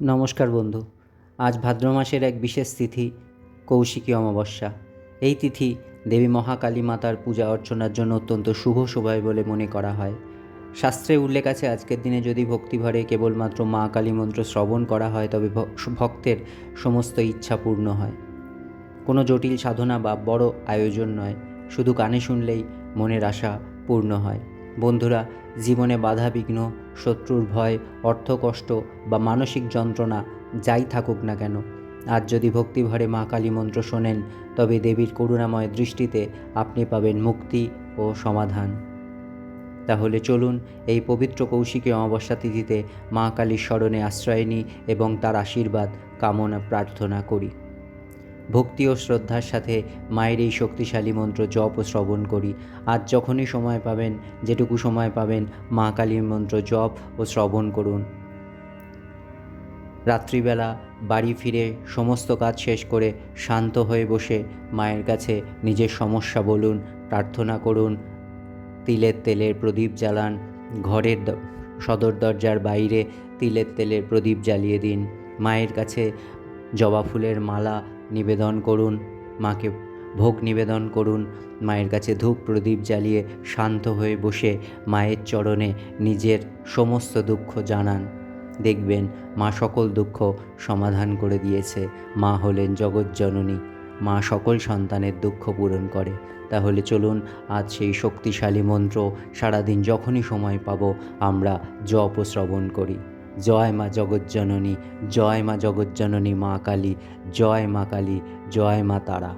নমস্কার বন্ধু, আজ ভাদ্র মাসের এক বিশেষ তিথি, কৌশিকী অমাবস্যা। এই তিথি দেবী মহাকালী মাতার পূজা অর্চনার জন্য অত্যন্ত শুভ সময় বলে মনে করা হয়। শাস্ত্রে উল্লেখ আছে, আজকের দিনে যদি ভক্তিভরে কেবলমাত্র মা কালী মন্ত্র শ্রবণ করা হয়, তবে ভক্তের সমস্ত ইচ্ছা পূর্ণ হয়। কোনো জটিল সাধনা বা বড় আয়োজন নয়, শুধু কানে শুনলেই মনের আশা পূর্ণ হয়। বন্ধুরা, জীবনে বাধা বিঘ্ন শত্রুর ভয়, অর্থকষ্ট বা মানসিক যন্ত্রণা যাই থাকুক না কেন। আজ যদি ভক্তিভরে মা কালী মন্ত্র শোনেন, তবে দেবীর করুণাময় দৃষ্টিতে আপনি পাবেন মুক্তি ও সমাধান। তাহলে চলুন এই পবিত্র কৌশিকী অমাবস্যা তিথিতে মা কালীর স্মরণে আশ্রয় নিই এবং তার আশীর্বাদ, কামনা প্রার্থনা করি। ভক্তি ও শ্রদ্ধার সাথে মায়ের এই শক্তিশালী মন্ত্র জপ ও শ্রবণ করি। আজ যখনই সময় পাবেন, যেটুকু সময় পাবেন, মা কালীর মন্ত্র জপ ও শ্রবণ করুন। রাত্রিবেলা বাড়ি ফিরে সমস্ত কাজ শেষ করে শান্ত হয়ে বসে মায়ের কাছে নিজের সমস্যা বলুন, প্রার্থনা করুন, তিলের তেলের প্রদীপ জ্বালান, ঘরের সদর দরজার বাইরে তিলের তেলের প্রদীপ জ্বালিয়ে দিন। মায়ের কাছে জবা ফুলের মালা নিবেদন করুন, মাকে ভোগ নিবেদন করুন, মায়ের কাছে ধূপ প্রদীপ জ্বালিয়ে শান্ত হয়ে বসে মায়ের চরণে নিজের সমস্ত দুঃখ জানান। দেখবেন মা সকল দুঃখ সমাধান করে দিয়েছে। মা হলেন জগৎজননী মা সকল সন্তানের দুঃখ পূরণ করে। তাহলে চলুন, আজ সেই শক্তিশালী মন্ত্র সারাদিন যখনই সময় পাব, আমরা জপ শ্রবণ করি। জয় মা জগৎজননী জয় মা জগৎজননী মা কালী, জয় মা কালী, জয় মা তারা।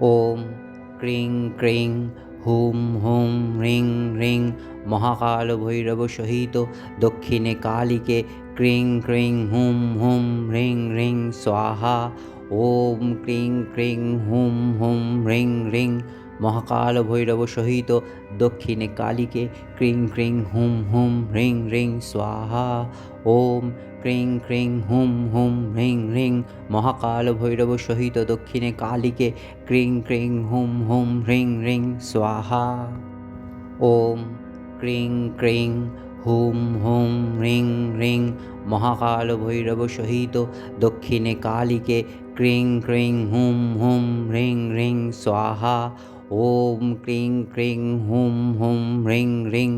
ওম ক্রিং ক্রিং, হুম হুম রিং রিং, মহাকাল ভৈরব সহিত দক্ষিণে কালীকে ক্রিং ক্রিং, হুম হুম রিং রিং, স্বাহা ওম ক্রিং ক্রিং হুম হুম রিং রিং। মহাকাল ভৈরব সহিত দক্ষিণে কালীকে ক্রিং ক্রিং হুম হুম রিং রিং স্বাহা। ওম ক্রিং ক্রিং হুম হুম রিং রিং। মহাকাল ভৈরব সহিত দক্ষিণে কালীকে ক্রিং ক্রিং হুম হুম রিং রিং স্বাহা। ওম ক্রিং ক্রিং হুম হুম রিং রিং। মহাকাল ভৈরব সহিত দক্ষিণে কালীকে ক্রিং ক্রিং হুম হুম রিং রিং স্বাহা। ওম ক্রিং ক্রিং হুম হুম রিং রিং।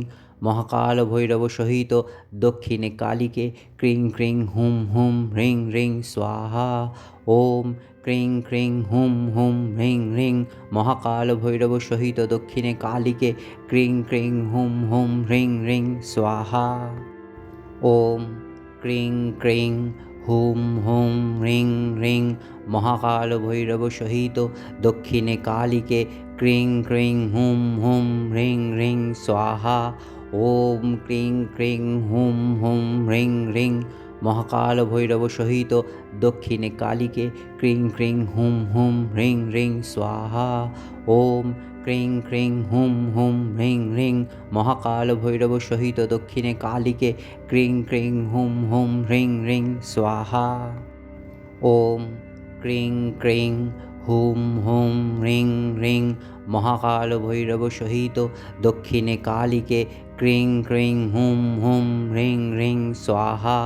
মহাকাল ভৈরব সহিত দক্ষিণে কালীকে ক্রিং ক্রিং হুম হুম রিং রিং স্বাহা। ওম ক্রিং ক্রিং হুম হুম রিং রিং। মহাকাল ভৈরব সহিত দক্ষিণে কালীকে ক্রিং ক্রিং হুম হুম রিং রিং স্বাহা। ওম ক্রিং ক্রিং হুম হুম, রিং রিং মহাকাল ভৈরব সহিত দক্ষিণে কালীকে ক্রিং ক্রিং, হুম হুম, রিং রিং, স্বাহা, ওম, ক্রিং ক্রিং, হুম হুম, রিং রিং মহাকাল ভৈরব সহিত দক্ষিণে কালীকে ক্রিং ক্রিং হুম হুম রিং রিং স্বাহা, ওম ক্রিং ক্রিং হুম হুম রিং রিং মহাকাল ভৈরব সহিত দক্ষিণে কালীকে ক্রিং ক্রিং হুম হুম রিং রিং স্বাহা, ওম ক্রিং ক্রিং হুম হুম রিং রিং মহাকাল ভৈরব সহিত দক্ষিণে কালীকে ক্রিং ক্রিং হুম হুম রিং রিং স্বাহা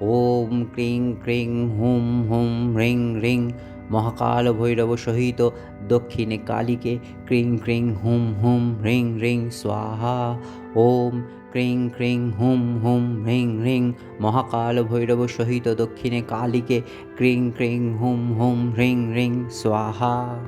ওম ক্রিং ক্রিং হুম হুম রিং রিং। মহাকাল ভৈরব সহিত দক্ষিণে কালীকে ক্রিং ক্রিং হুম হুম রিং রিং স্বাহা। ওম ক্রিং ক্রিং হুম হুম রিং রিং। মহাকাল ভৈরব সহিত দক্ষিণে কালীকে ক্রিং ক্রিং হুম হুম রিং রিং স্বাহা।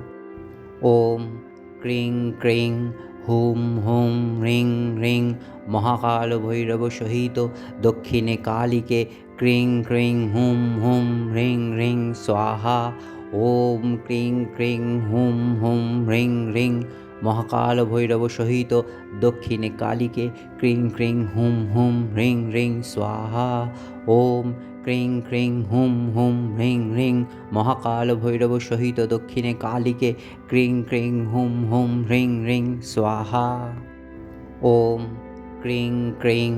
ওম ক্রিং ক্রিং হুম হুম রিং রিং। মহাকাল ভৈরব সহিত দক্ষিণে কালীকে ক্রিং ক্রিং হুম হুম রিং রিং স্বাহা। ওম ক্রিং ক্রিং হুম হুম রিং রিং। মহাকাল ভৈরব সহিত দক্ষিণে কালীকে ক্রিং ক্রিং হুম হুম রিং রিং স্বাহা। ওম ক্রিং ক্রিং হুম হুম রিং রিং। মহাকাল ভৈরব সহিত দক্ষিণে কালীকে ক্রিং ক্রিং হুম হুম রিং রিং স্বাহা। ওম ক্রিং ক্রিং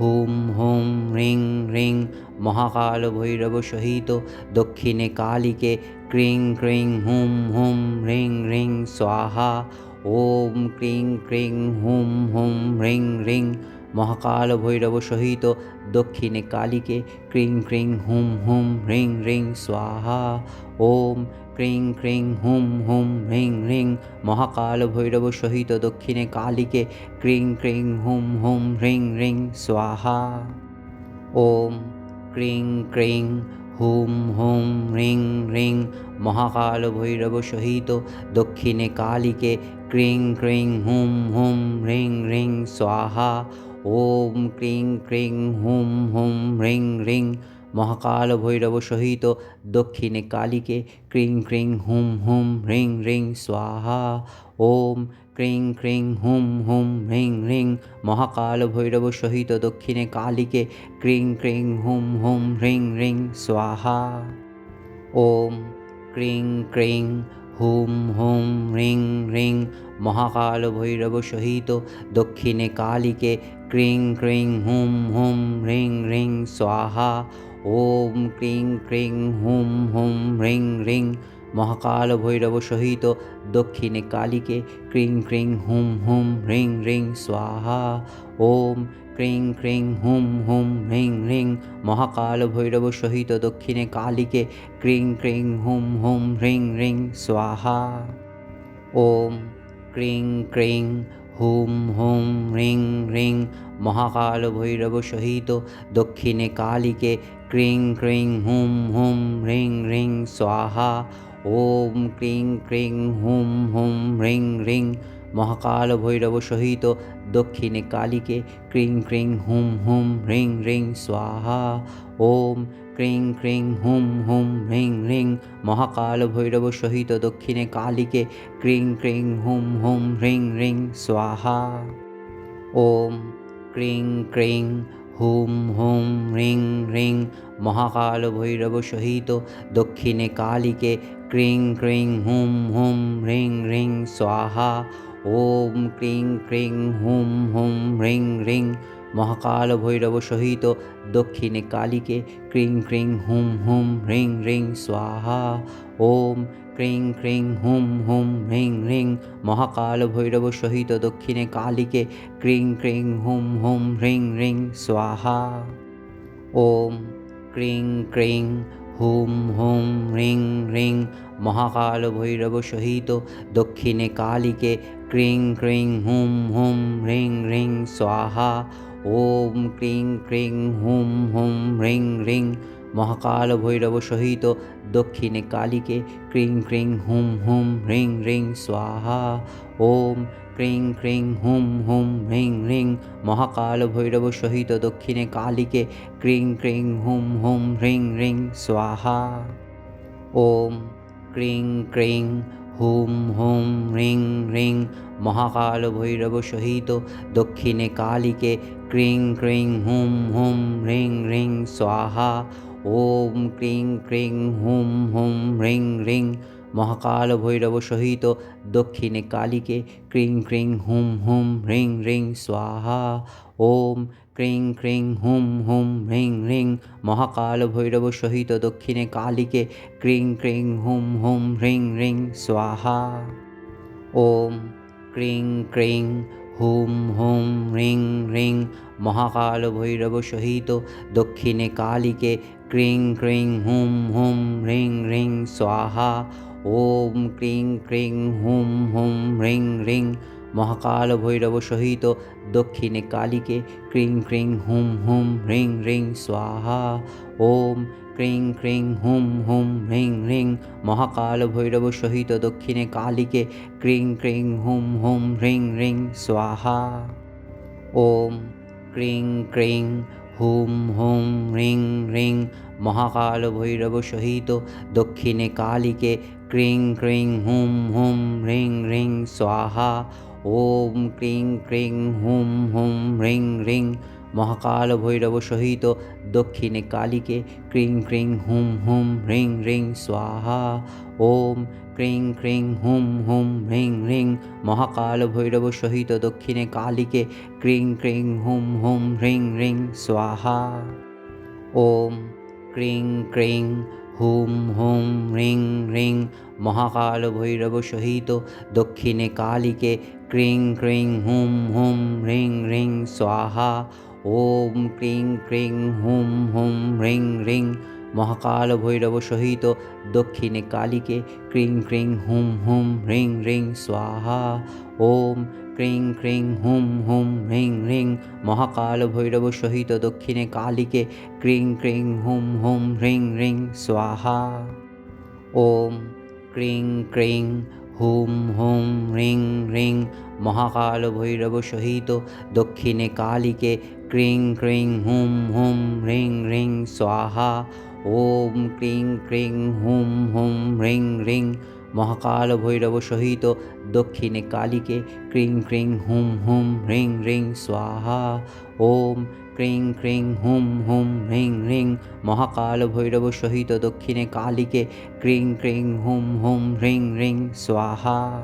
হুম হুম, রিং রিং, মহাকাল ভৈরব সহিত দক্ষিণে কালীকে ক্রিং ক্রিং, হুম হুম, রিং রিং, স্বাহা, ওম, ক্রিং ক্রিং, হুম হুম হ্রিং হ্রিং মহাকাল ভৈরব সহিত দক্ষিণে কালীকে ক্রিং ক্রিং হুম হুম হ্রিং হ্রিং স্বাহা, ওম ক্রিং ক্রিং হুম হুম হ্রিং হ্রিং মহাকাল ভৈরব সহিত দক্ষিণে কালীকে ক্রিং ক্রিং হুম হুম হ্রিং হ্রিং স্বাহা, ওম ক্রিং ক্রিং হুম হুম হ্রিং হ্রিং মহাকাল ভৈরব সহিত দক্ষিণে কালীকে ক্রিং ক্রিং হুম হুম হ্রিং হ্রিং স্বাহা ওম ক্রিং ক্রিং হুম হুম হ্রিং হ্রিং মহাকাল ভৈরব সহিত দক্ষিণে কালীকে ক্রিং ক্রিং হুম হুম হ্রিং হ্রিং স্বাহা। ওম ক্রিং ক্রিং হুম হুম হ্রিং হ্রিং মহাকাল ভৈরব সহিত দক্ষিণে কালীকে ক্রিং ক্রিং হুম হুম হ্রিং হ্রিং স্বাহা। ওম ক্রিং ক্রিং হুম হুম হ্রিং হ্রিং মহাকাল ভৈরব সহিত দক্ষিণে কালীকে ক্রিং ক্রিং, হুম হুম হ্রিং হ্রিং স্বাহা, ওম, ক্রিং ক্রিং, হুম হুম হ্রিং হ্রিং মহাকাল ভৈরব সহিত দক্ষিণে কালীকে ক্রিং ক্রিং, হুম হুম হ্রিং হ্রিং স্বাহা, ওম ক্রিং ক্রিং, হুম হুম হ্রিং হ্রিং মহাকাল ভৈরব সহিত দক্ষিণে কালীকে ক্রিং ক্রিং, হুম হুম হ্রিং হ্রিং স্বাহা। ওম ক্রিং ক্রিং, হুম হুম হ্রিং হ্রিং মহাকাল ভৈরব সহিত দক্ষিণে কালীকে ক্রিং ক্রিং, হুম হুম হ্রিং হ্রিং স্বাহা। ওম ক্রিং ক্রিং, হুম হুম হ্রিং হ্রিং মহাকাল ভৈরব সহিত দক্ষিণে কালীকে ক্রিং ক্রিং হুম হুম হ্রিং হ্রিং স্বাহা, ওম ক্রিং ক্রিং হুম হুম হ্রিং হ্রিং মহাকাল ভৈরব সহিত দক্ষিণে কালীকে ক্রিং ক্রিং হুম হুম হ্রিং হ্রিং স্বাহা, ওম ক্রিং ক্রিং হুম হুম হ্রিং হ্রিং মহাকাল ভৈরব সহিত দক্ষিণে কালীকে ক্রিং ক্রিং হুম হুম হ্রিং হ্রিং স্বাহা ওম ক্রিং ক্রিং, হুম হুম হ্রিং হ্রিং মহাকাল ভৈরব সহিত দক্ষিণে কালীকে ক্রিং ক্রিং, হুম হুম হ্রিং হ্রিং স্বাহা। ওম ক্রিং ক্রিং, হুম হুম হ্রিং হ্রিং মহাকাল ভৈরব সহিত দক্ষিণে কালীকে ক্রিং ক্রিং, হুম হুম হ্রিং হ্রিং স্বাহা। ওম ক্রিং ক্রিং, হুম হুম হ্রিং হ্রিং মহাকাল ভৈরব সহিত দক্ষিণে কালীকে ক্রিং ক্রিং হুম হুম হ্রিং হ্রিং স্বাহা। ওম ক্রিং ক্রিং হুম হুম হ্রিং হ্রিং মহাকাল ভৈরব সহিত দক্ষিণে কালীকে ক্রিং ক্রিং হুম হুম হ্রিং হ্রিং স্বাহা। ওম ক্রিং ক্রিং হুম হুম হ্রিং হ্রিং মহাকাল ভৈরব সহিত দক্ষিণে কালীকে ক্রিং ক্রিং হুম হুম হ্রিং হ্রিং স্বাহা। ওম ক্রিং ক্রিং হুম হুম হ্রিং হ্রিং মহাকাল ভৈরব সহিত দক্ষিণে কালীকে ক্রিং ক্রিং, হুম হুম হ্রিং হ্রিং স্বাহা, ওম, ক্রিং ক্রিং, হুম হুম হ্রিং হ্রিং মহাকাল ভৈরব সহিত দক্ষিণে কালীকে ক্রিং ক্রিং, হুম হুম হ্রিং হ্রিং স্বাহা, ওম ক্রিং ক্রিং, হুম হুম হ্রিং হ্রিং মহাকাল ভৈরব সহিত দক্ষিণে কালীকে ক্রিং ক্রিং, হুম হুম হ্রিং হ্রিং স্বাহা। ওম ক্রিং ক্রিং, হুম হুম হ্রিং হ্রিং মহাকাল ভৈরব সহিত দক্ষিণে কালীকে ক্রিং ক্রিং, হুম হুম হ্রিং হ্রিং স্বাহা। ওম ক্রিং ক্রিং, হুম হুম হ্রিং হ্রিং মহাকাল ভৈরব সহিত দক্ষিণে কালীকে ক্রিং ক্রিং হুম হুম হ্রিং হ্রিং স্বাহা, ওম ক্রিং ক্রিং হুম হুম হ্রিং হ্রিং মহাকাল ভৈরব সহিত দক্ষিণে কালীকে ক্রিং ক্রিং হুম হুম হ্রিং হ্রিং স্বাহা, ওম ক্রিং ক্রিং হুম হুম হ্রিং হ্রিং মহাকাল ভৈরব সহিত দক্ষিণে কালীকে ক্রিং ক্রিং হুম হুম হ্রিং হ্রিং স্বাহা ওম ক্রিং ক্রিং হুম হুম হ্রিং হ্রিং মহাকাল ভৈরব সহিত দক্ষিণে কালীকে ক্রিং ক্রিং হুম হুম হ্রিং হ্রিং স্বাহা। ওম ক্রিং ক্রিং হুম হুম হ্রিং হ্রিং মহাকাল ভৈরব সহিত দক্ষিণে কালীকে ক্রিং ক্রিং হুম হুম হ্রিং হ্রিং স্বাহা। ওম ক্রিং ক্রিং হুম হুম হ্রিং হ্রিং মহাকাল ভৈরব সহিত দক্ষিণে কালীকে ক্রিং ক্রিং হুম হুম রিং রিং স্বাহা। ওম ক্রিং ক্রিং হুম হুম রিং রিং। মহাকাল ভৈরব সহিত দক্ষিণে কালীকে ক্রিং ক্রিং হুম হুম রিং রিং স্বাহা। ওম ক্রিং ক্রিং হুম হুম রিং রিং। মহাকাল ভৈরব সহিত দক্ষিণে কালীকে ক্রিং ক্রিং হুম হুম রিং রিং স্বাহা। ওম ক্রিং ক্রিং হুম হুম, রিং রিং মহাকাল ভৈরব সহিত দক্ষিণে কালীকে ক্রিং ক্রিং, হুম হুম, রিং রিং, স্বাহা, ওম, ক্রিং ক্রিং, হুম হুম, রিং রিং মহাকাল ভৈরব সহিত দক্ষিণে কালীকে ক্রিং ক্রিং, হুম হুম, রিং রিং, স্বাহা, ওম ক্রিং ক্রিং, হুম হুম হ্রিং হ্রিং মহাকাল ভৈরব সহিত দক্ষিণে কালীকে ক্রিং ক্রিং, হুম হুম হ্রিং হ্রিং স্বাহা।